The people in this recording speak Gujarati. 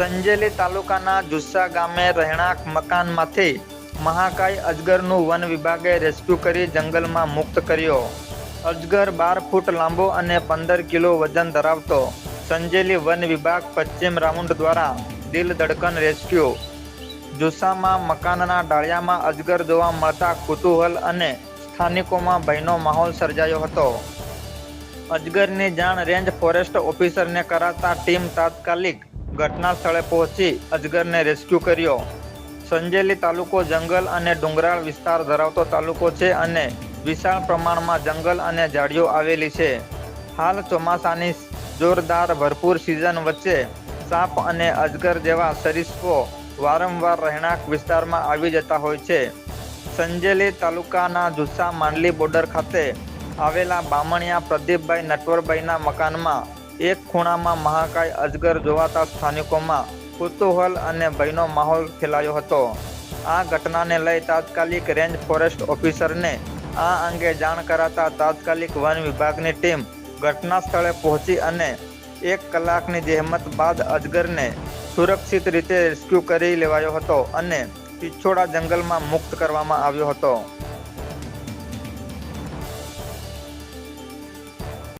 સંજેલી તાલુકાના જુસ્સા ગામે રહેણાંક મકાનમાંથી મહાકાય અજગરનું વન વિભાગે રેસ્ક્યુ કરી જંગલમાં મુક્ત કર્યો. અજગર બાર ફૂટ લાંબો અને પંદર કિલો વજન ધરાવતો સંજેલી વન વિભાગ પશ્ચિમ રાઉન્ડ દ્વારા દિલ ધડકન રેસ્ક્યુ. જુસ્સામાં મકાનના ડાળિયામાં અજગર જોવા મળતા કુતૂહલ અને સ્થાનિકોમાં ભયનો માહોલ સર્જાયો હતો. અજગરની જાણ રેન્જ ફોરેસ્ટ ઓફિસરને કરાતા ટીમ તાત્કાલિક ઘટના સ્થળે પહોંચી અજગરને રેસ્ક્યુ કર્યો. સંજેલી તાલુકો જંગલ અને ડુંગરાળ વિસ્તાર ધરાવતો તાલુકો છે અને વિશાળ પ્રમાણમાં જંગલ અને ઝાડીઓ આવેલી છે. હાલ ચોમાસાની જોરદાર ભરપૂર સિઝન વચ્ચે સાપ અને અજગર જેવા સરીસૃપો વારંવાર રહેણાંક વિસ્તારમાં આવી જતા હોય છે. સંજેલી તાલુકાના જુસ્સા માંડલી બોર્ડર ખાતે આવેલા બામણિયા પ્રદીપભાઈ નટવરભાઈના મકાનમાં એક ખૂણામાં મહાકાય અજગર જોવાતા સ્થાનિકોમાં કુતૂહલ અને ભયનો માહોલ ફેલાયો હતો. આ ઘટનાને લઈ તાત્કાલિક રેન્જ ફોરેસ્ટ ઓફિસરને આ અંગે જાણ કરાતા તાત્કાલિક વન વિભાગની ટીમ ઘટના સ્થળે પહોંચી અને એક કલાકની જહેમત બાદ અજગરને સુરક્ષિત રીતે રેસ્ક્યુ કરી લેવાયો હતો અને પિછોડા જંગલમાં મુક્ત કરવામાં આવ્યો હતો.